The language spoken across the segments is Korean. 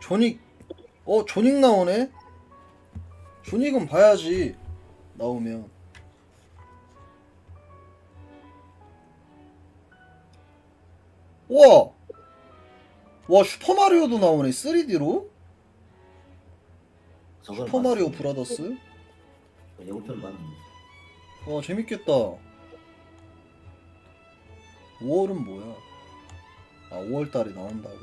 조닉 어 조닉 나오네 조닉은 봐야지 나오면 와! 와 슈퍼마리오도 나오네 3D로? 저걸 슈퍼마리오. 브라더스? 예고편 봤는데 와 재밌겠다 5월은 뭐야 아 5월달에 나온다고?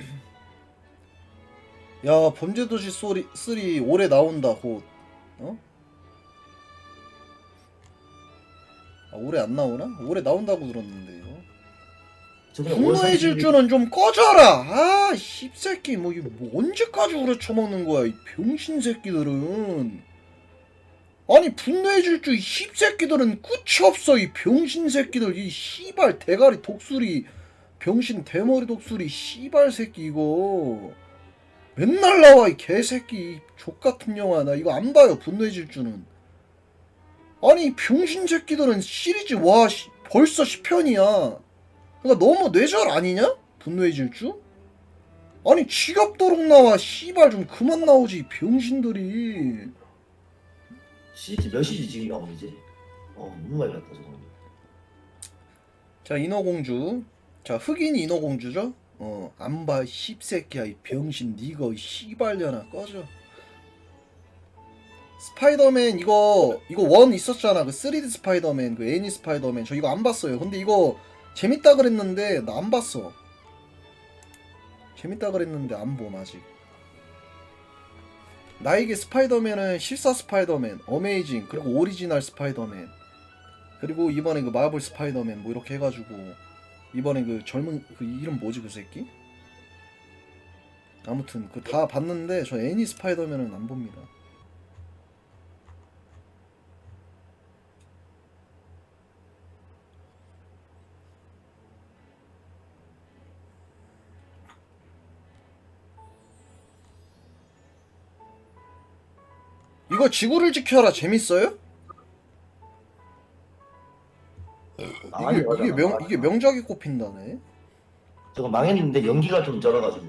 야 범죄도시 소리 3 올해 나온다 곧. 어? 아 올해 안 나오나? 올해 나온다고 들었는데 이거 분노의 질주는 좀 꺼져라! 아 씹새끼 뭐 이거 뭐 언제까지 우려 쳐먹는 거야 이 병신 새끼들은? 아니 분노의 질주 이 씹새끼들은 끝이 없어 이 병신 새끼들. 이 씨발 대가리 독수리 병신 대머리 독수리 씨발 새끼 이거. 맨날 나와 이 개새끼 이 족같은 영화. 나 이거 안 봐요 분노의 질주는 아니 이 병신 새끼들은 시리즈 와 씨, 벌써 10편이야. 그러니까 너무 뇌절 아니냐? 분노의 질주? 아니 지겹도록 나와 씨발 좀 그만 나오지 이 병신들이. 시리즈 몇이지 지금? 나오는 이제. 어 너무 많이 봤다 저거. 자 인어공주 자 흑인 인어공주죠? 어 안봐 씹새끼야 이 병신 이 씨발려나 꺼져. 스파이더맨 이거 이거 원 있었잖아. 그 3D 스파이더맨 그 애니 스파이더맨. 저 이거 안 봤어요. 근데 이거 재밌다 그랬는데 나 안 봤어. 재밌다 그랬는데 안봄 아직. 나에게 스파이더맨은 실사 스파이더맨 어메이징 그리고 오리지널 스파이더맨. 그리고 이번에 그 마블 스파이더맨 뭐 이렇게 해가지고 이번에 그 젊은 그 이름 뭐지 그 새끼? 아무튼 그 다 봤는데 저 애니 스파이더맨은 안 봅니다. 이거 지구를 지켜라 재밌어요? 이게, 이게 명 이게 명작이 꼽힌다네. 저거 망했는데 연기가 좀 절어가지고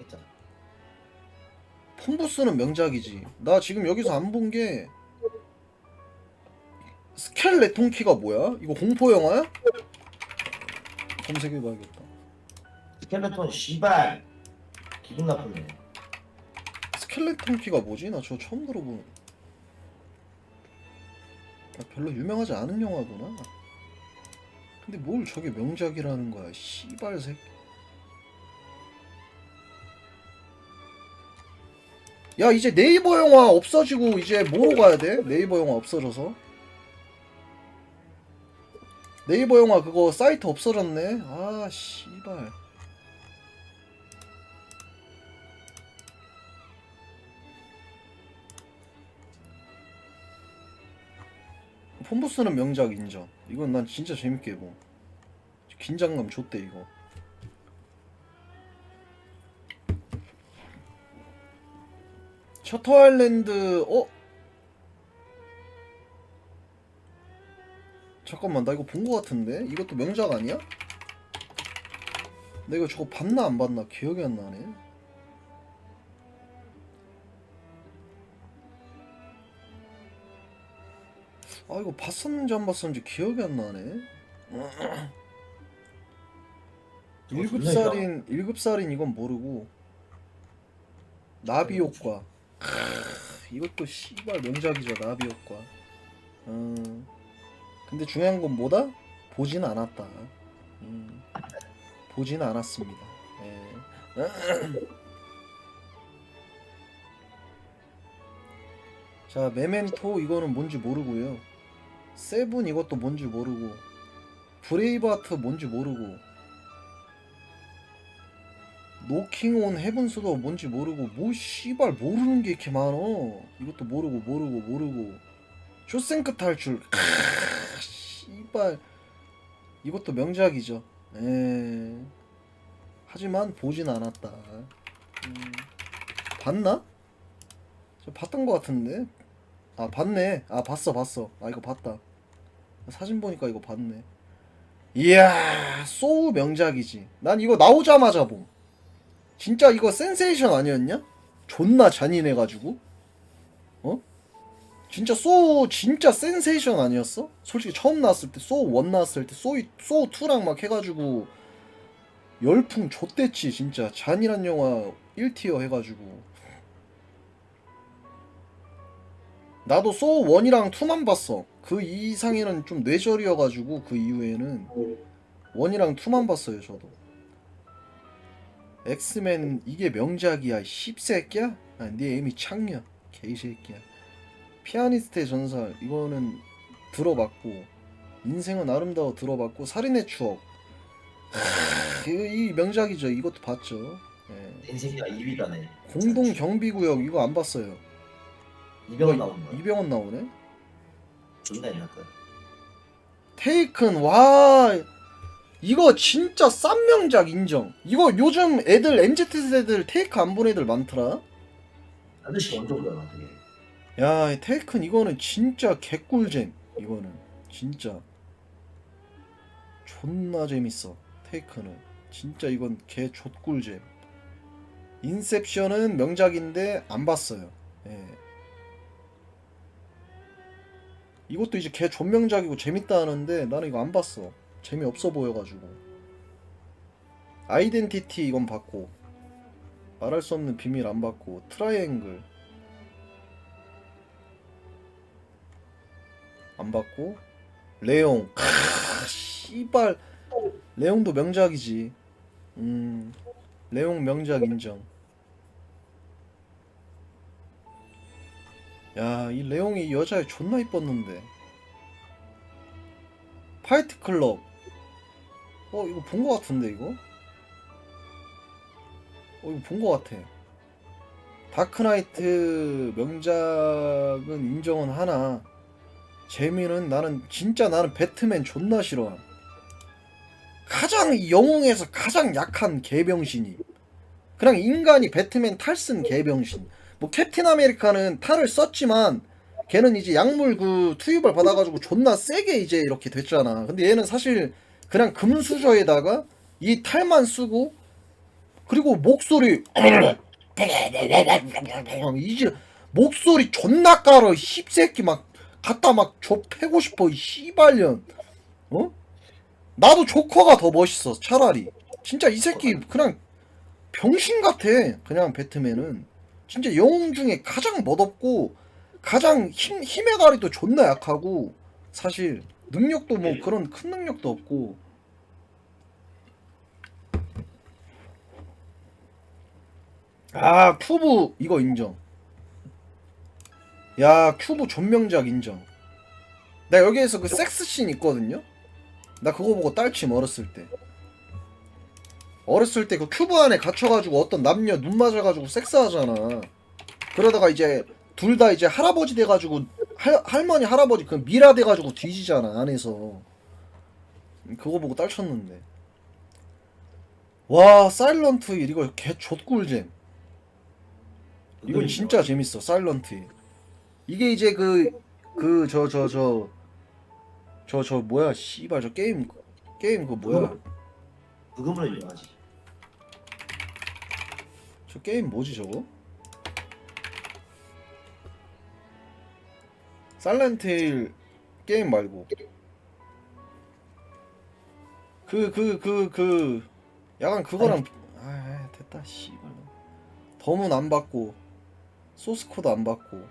했잖아 폼부스는 명작이지. 나 지금 여기서 안 본 게 스켈레톤키가 뭐야? 이거 공포 영화야? 검색해봐야겠다. 스켈레톤 씨발 기분 나쁘네 스켈레톤키가 뭐지? 나 저거 처음 들어보는. 아, 별로 유명하지 않은 영화구나. 근데 뭘 저게 명작이라는 거야? 씨발 새끼. 야 이제 네이버 영화 없어지고 이제 뭐로 가야 돼? 네이버 영화 없어져서 네이버 영화 그거 사이트 없어졌네 아 씨발 폰부스는 명작 인정 이건 난 진짜 재밌게 보 긴장감 줬대 이거 셔터 아일랜드 어? 잠깐만 나 이거 본 거 같은데? 이것도 명작 아니야? 내가 저거 봤나 안 봤나 기억이 안 나네 아 이거 봤었는지 안 봤었는지 기억이 안 나네. 저거 일급 존나 살인 일급 살인 이건 모르고. 나비 효과. 크, 이것도 씨발 명작이죠 나비 효과. 음, 근데 중요한 건 뭐다? 보진 않았다. 음, 보진 않았습니다. 예. 자 메멘토 이거는 뭔지 모르고요 세븐 이것도 뭔지 모르고 브레이브하트 뭔지 모르고 노킹 온 헤븐스도 뭔지 모르고 뭐 씨발 모르는 게 이렇게 많어? 이것도 모르고 모르고 모르고. 쇼생크 탈출. 크, 씨발. 이것도 명작이죠. 에 하지만 보진 않았다. 음, 봤나? 저 봤던 것 같은데 아 봤네. 아 봤어 봤어. 아 이거 봤다. 사진 보니까 이거 봤네. 이야 소우 명작이지. 난 이거 나오자마자 봄. 진짜 이거 센세이션 아니었냐? 존나 잔인해가지고. 어? 진짜 소 진짜 센세이션 아니었어? 솔직히 처음 나왔을 때소원 나왔을 때 소이 소 2랑 막 해가지고 열풍 좆됐지 진짜. 잔인한 영화 1티어 해가지고 나도 소 1이랑 2만 봤어. 그 이상에는 좀 뇌절이어가지고 그 이후에는 원이랑 투만 봤어요 저도. 엑스맨 이게 명작이야 이 씹새끼야? 아, 네 애미 창녀 개새끼야. 피아니스트의 전설 이거는 들어봤고 인생은 아름다워 들어봤고 살인의 추억. 하, 이, 이 명작이죠. 이것도 봤죠. 예. 인생이가 2위라네. 공동 경비구역 이거 안 봤어요 이병헌 나오는 거야. 이병헌 나오네? 존나 옛날 거야. 테이큰 와. 이거 진짜 싼 명작 인정. 이거 요즘 애들 MZ세대들 테이크 안 본 애들 많더라. 아저씨 언제 보잖아 되게. 야 테이큰 이거는 진짜 개꿀잼 이거는. 진짜. 존나 재밌어 테이큰은. 진짜 이건 개 좆꿀잼. 인셉션은 명작인데 안 봤어요. 예. 이것도 이제 개 존명작이고 재밌다 하는데 나는 이거 안 봤어. 재미없어 보여가지고. 아이덴티티 이건 봤고 말할 수 없는 비밀 안 봤고 트라이앵글 안 봤고 레옹. 크 씨발. 레옹도 명작이지. 음 레옹 명작 인정 야 이 레옹이 여자애 존나 이뻤는데. 파이트 클럽. 어 이거 본 거 같은데 이거? 어 이거 본 거 같아. 다크나이트 명작은 인정은 하나. 재미는 나는 진짜 나는 배트맨 존나 싫어 가장 이 영웅에서 가장 약한 개병신이 그냥 인간이 배트맨 탈쓴 개병신 뭐 캡틴 아메리카는 탈을 썼지만 걔는 이제 약물 그 투입을 받아가지고 존나 세게 이제 이렇게 됐잖아. 근데 얘는 사실 그냥 금수저에다가 이 탈만 쓰고 그리고 목소리 이제 목소리 존나 깔어 이 씹새끼 막 갖다 막 좁패고 싶어 이 씨발년. 어? 나도 조커가 더 멋있어 차라리. 진짜 이 새끼 그냥 병신 같아 그냥 배트맨은 진짜 영웅 중에 가장 멋없고 가장 힘, 힘의 가리도 존나 약하고 사실 능력도 뭐 그런 큰 능력도 없고. 아 큐브 이거 인정. 야 큐브 존명작 인정. 나 여기에서 그 섹스씬 있거든요? 나 그거 보고 딸침 어렸을 때 어렸을 때 그 큐브 안에 갇혀가지고 어떤 남녀 눈 맞아가지고 섹스하잖아. 그러다가 이제 둘 다 이제 할아버지 돼가지고 할, 할머니 할아버지 그 미라 돼가지고 뒤지잖아 안에서. 그거 보고 딸 쳤는데. 와 사일런트 힐 이거 개 좆꿀잼. 이건 진짜 재밌어 사일런트 힐 이게 이제 그 그 저 저 저 저 저 뭐야 씨발 저 게임 게임 그 뭐야? 그거만 유명하지. 저 게임 뭐지 저거? 살렌테일 게임 말고. 그 그 그그 약간 그거랑 아 됐다 씨발. 덤은 안 받고 소스 코드 안 받고.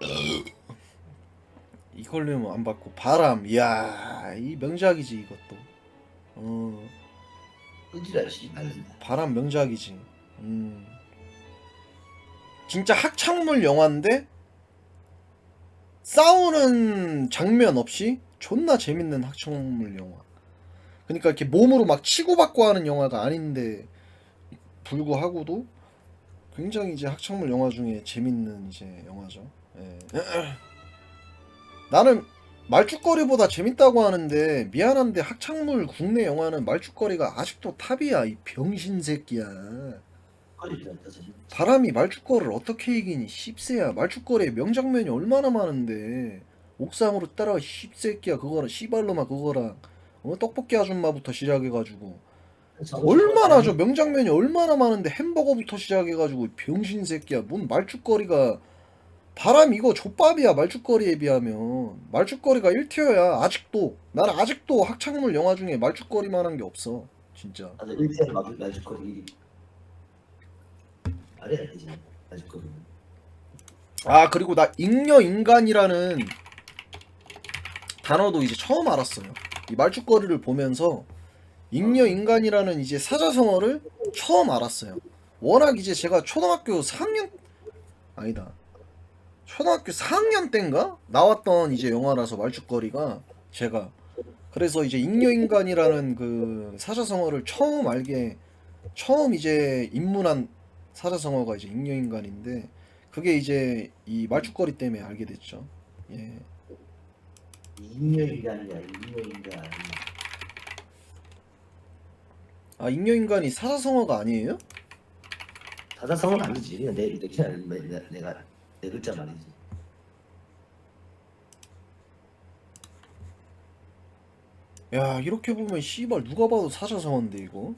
이걸리면 안 받고. 바람 이야 이 명작이지 이것도. 어. 끈질아 씨. 바람 명작이지. 음. 진짜 학창물 영화인데 싸우는 장면 없이 존나 재밌는 학창물 영화. 그러니까 이렇게 몸으로 막 치고받고 하는 영화가 아닌데 불구하고도 굉장히 이제 학창물 영화 중에 재밌는 이제 영화죠. 예. 나는 말죽거리보다 재밌다고 하는데 미안한데 학창물 국내 영화는 말죽거리가 아직도 탑이야 이 병신 새끼야 사실. 바람이 말죽거리를 어떻게 이기니? 씹새야. 말죽거리에 명장면이 얼마나 많은데. 옥상으로 따라와 씹새끼야 그거랑 씨발로마 그거랑. 어? 떡볶이 아줌마부터 시작해가지고. 얼마나 저 명장면이 얼마나 많은데 햄버거부터 시작해가지고 병신 새끼야. 뭔 말죽거리가. 바람 이거 족밥이야 말죽거리에 비하면. 말죽거리가 1티어야 아직도. 나는 아직도 학창물 영화 중에 말죽거리만한 게 없어 진짜. 다들 1티어 마주 마주거리 1위. 말이 안 되지. 마주거리. 아 그리고 나 잉여 인간이라는 단어도 이제 처음 알았어요 이 말죽거리를 보면서 잉여 인간이라는 이제 사자성어를 처음 알았어요 워낙 이제 제가 초등학교 4학년 아니다 초등학교 4학년 때인가 나왔던 이제 영화라서 말죽거리가 제가 그래서 이제 잉여 인간이라는 그 사자성어를 처음 알게 처음 이제 입문한 사자성어가 이제 잉여인간인데 그게 이제 이 말죽거리 때문에 알게 됐죠. 예. 인류인간이야 인류인간. 아 잉여인간이 사자성어가 아니에요? 사자성어는 아니지. 그냥 내, 내 그냥 내, 내, 내가 내 글자 말이지. 야 이렇게 보면 씨발 누가 봐도 사자성어인데 이거.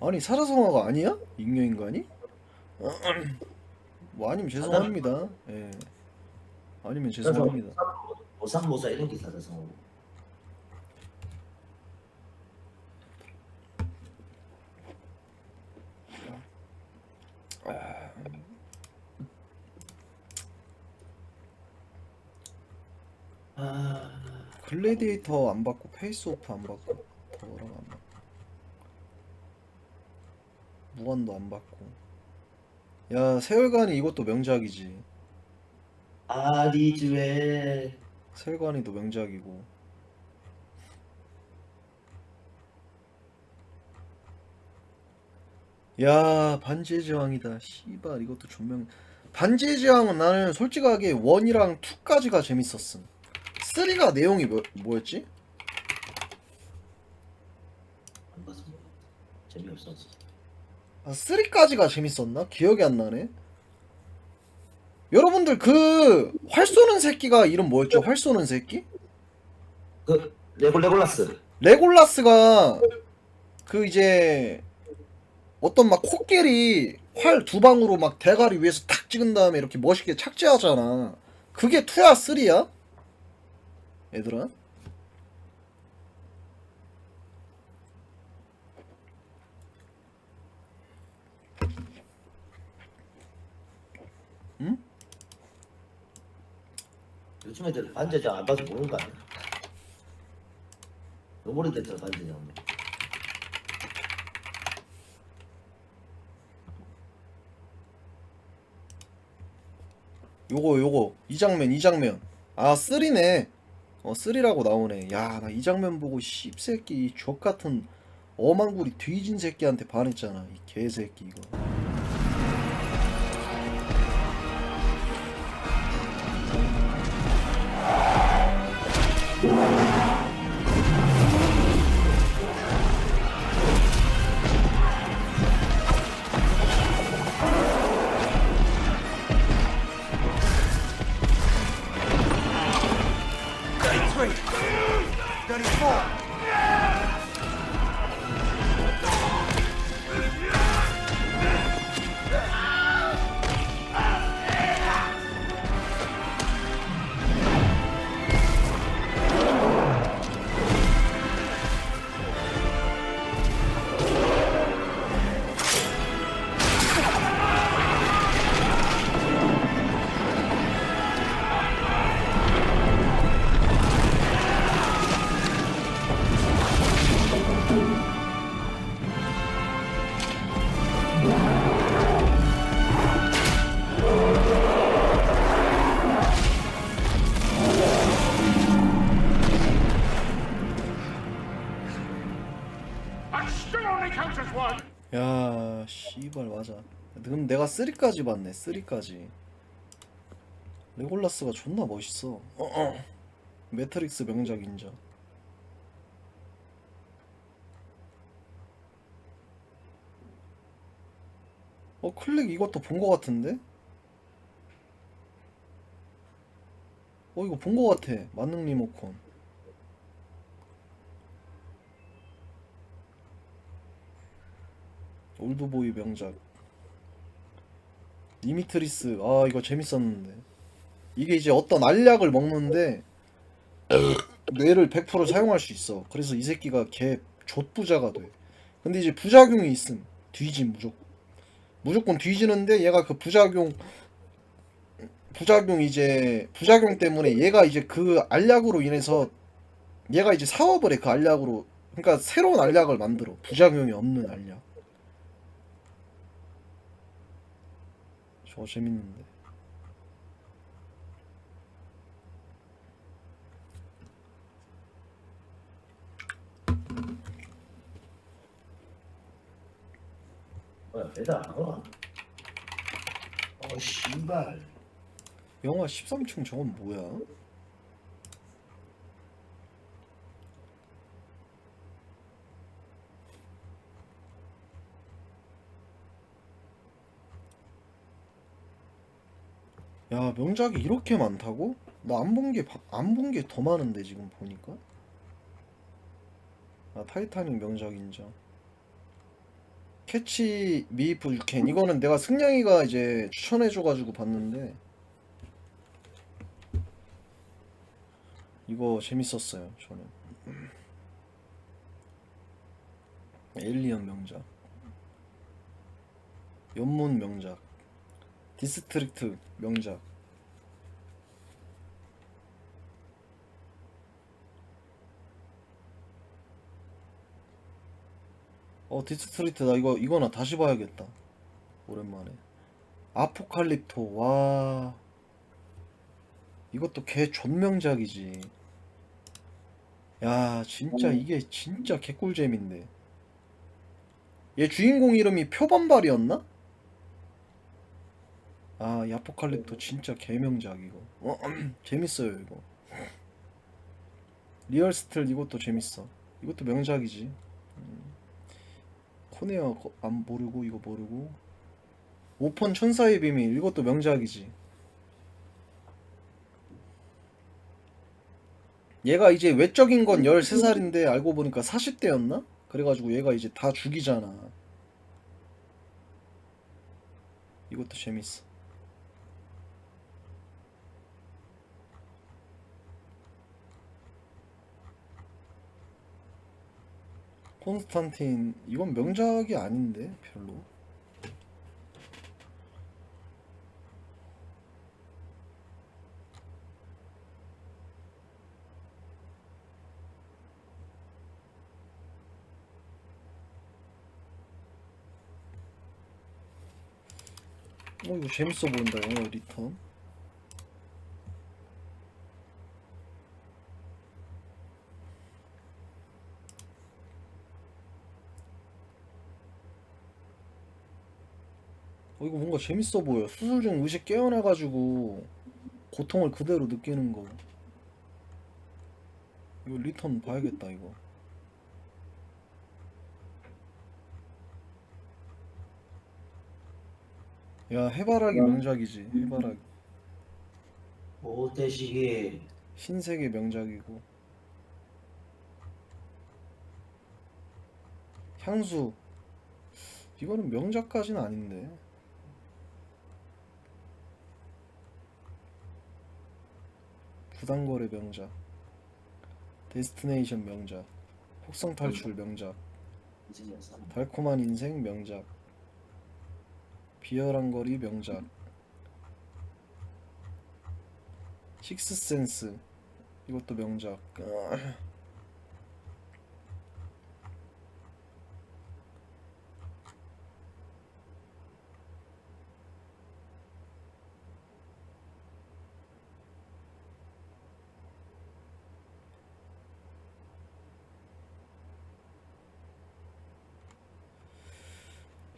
아니 사자성어가 아니야? 잉여인간이? 뭐 아니면 죄송합니다. 예. 아니면 죄송합니다. 모상모사 이런 게 사자성어. 아, 글래디에이터 안 받고 페이스오프 안 받고 더러랑 안 받고 무한도 안 받고 야 세월간이 이것도 명작이지 아리즈웰. 세월간이도 명작이고 야 반지의 제왕이다 씨발 이것도 존명 반지의 제왕은 나는 솔직하게 1이랑 2까지가 재밌었음 3가 내용이 뭐, 뭐였지? 안 봤어. 재미없었어. 아, 3까지가 재밌었나? 기억이 안 나네. 여러분들 그 활 쏘는 새끼가 이름 뭐였죠? 활 쏘는 새끼? 그 레골 레골라스. 레골라스가 그 이제 어떤 막 코끼리 활 두 방으로 막 대가리 위에서 탁 찍은 다음에 이렇게 멋있게 착지하잖아. 그게 2야 3야? 얘들아? 요즘 애들 반제장 안 봐도 모르는 거 아니야? 너무 오래됐잖아 반제장. 요거 요거. 이 장면 이 장면. 아 쓰리네. 어 쓰리라고 나오네. 야 나 이 장면 보고 씹새끼 이 족같은 어망구리 뒤진 새끼한테 반했잖아. 이 개새끼 이거 There is more. 야 씨발 맞아. 그럼 내가 쓰리까지 봤네 쓰리까지. 레골라스가 존나 멋있어. 매트릭스 명작 인정 어 클릭 이것도 본 거 같은데? 어 이거 본 거 같아. 만능 리모컨. 올드보이 명작. 리미트리스. 아 이거 재밌었는데. 이게 이제 어떤 알약을 먹는데 뇌를 100% 사용할 수 있어. 그래서 이 새끼가 개 좆부자가 돼. 근데 이제 부작용이 있음. 뒤짐 무조건 무조건 뒤지는데 얘가 그 부작용 부작용 이제 부작용 때문에 얘가 이제 그 알약으로 인해서 얘가 이제 사업을 해 그 알약으로. 그러니까 새로운 알약을 만들어. 부작용이 없는 알약. 저거 재밌는데 안 와? 어 씨발 영화 13층 저건 뭐야? 야 명작이 이렇게 많다고? 나 안 본 게 안 본 게 더 많은데 지금 보니까 아 타이타닉 명작 인정 캐치 미이프 유캔. 이거는 내가 승냥이가 이제 추천해줘가지고 봤는데 이거 재밌었어요 저는. 에일리언 명작. 연문 명작. 디스트릭트 명작 어 디스트릭트 나 이거 이거 나 다시 봐야겠다 오랜만에 아포칼립토 와 이것도 개 존명작이지 야 진짜 이게 진짜 개꿀잼인데 얘 주인공 이름이 표범발이었나? 아, 이 아포칼립토 진짜 개명작 이거. 어, 재밌어요 이거. 리얼스틀 이것도 재밌어. 이것도 명작이지. 음. 코네어 거- 안 모르고 이거 모르고. 오펀 천사의 비밀 이것도 명작이지. 얘가 이제 외적인 건 13살인데 알고 보니까 40대였나? 그래가지고 얘가 이제 다 죽이잖아. 이것도 재밌어. 콘스탄틴 이건 명작이 아닌데 별로. 어 이거 재밌어 보인다 영화 리턴. 어 이거 뭔가 재밌어 보여. 수술 중 의식 깨어나가지고 고통을 그대로 느끼는 거. 이거 리턴 봐야겠다 이거. 야 해바라기 명작이지 해바라기. 오대식이 신세계 명작이고 향수 이거는 명작까지는 아닌데 부당거래 명작 데스티네이션 명작 혹성 탈출 명작 이진이었어 달콤한 인생 명작 비열한 거리 명작 식스센스 이것도 명작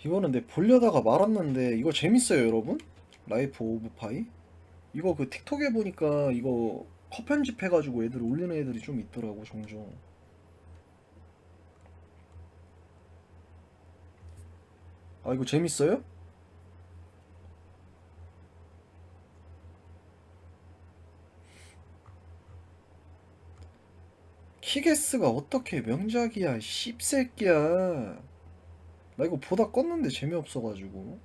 이거는 내 보려다가 말았는데 이거 재밌어요 여러분? 라이프 오브 파이? 이거 그 틱톡에 보니까 이거 컷 편집해가지고 애들 올리는 애들이 좀 있더라고 종종 아 이거 재밌어요? 키게스가 어떻게 명작이야 씹새끼야 나 이거 보다 껐는데 재미없어가지고.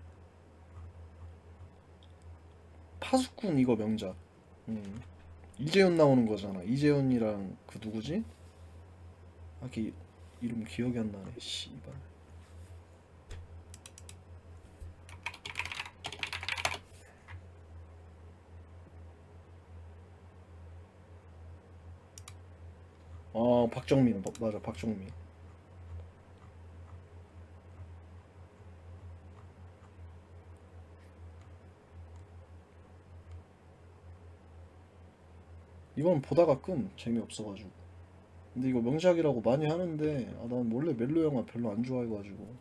파수꾼 이거 명작. 음. 이재훈 나오는 거잖아. 이재훈이랑 그 누구지? 아, 기, 이름 기억이 안 나네. 씨발. 어 박정민. 마- 맞아. 박정민 이건 보다가 끔 재미없어가지고. 근데 이거 명작이라고 많이 하는데 아, 난 원래 멜로 영화 별로 안 좋아해가지고